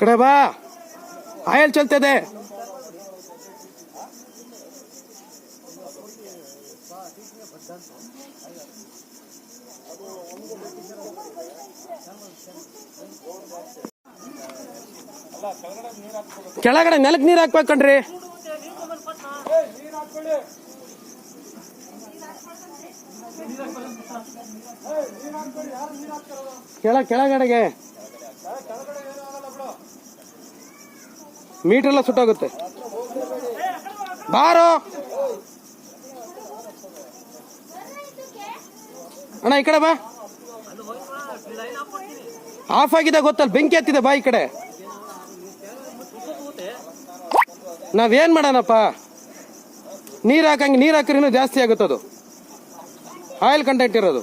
ಕಡೆ ಬಾ. ಆಯಲ್ ಚಲ್ತದೆ. ಕೆಳಗಡೆ ನೆಲಕ್ಕೆ ನೀರು ಹಾಕ್ಬೇಕಣ್ರಿ ಕೆಳ ಕೆಳಗಡೆಗೆ. ಮೀಟರ್ ಎಲ್ಲ ಸುಟ್ಟಾಗುತ್ತೆ. ಬಾರೋ. ಅಣ್ಣ, ಈ ಕಡೆ ಬಾ. ಆಫ್ ಆಗಿದೆ ಗೊತ್ತಲ್ಲ, ಬೆಂಕಿ ಹತ್ತಿದೆ ಬಾ ಈ ಕಡೆ. ನಾವೇನ್ ಮಾಡೋಣಪ್ಪ? ನೀರು ಹಾಕಂಗೆ, ನೀರು ಹಾಕಿರಿನೂ ಜಾಸ್ತಿ ಆಗುತ್ತದು ಆಯಿಲ್ ಕಂಟೆಂಟ್ ಇರೋದು.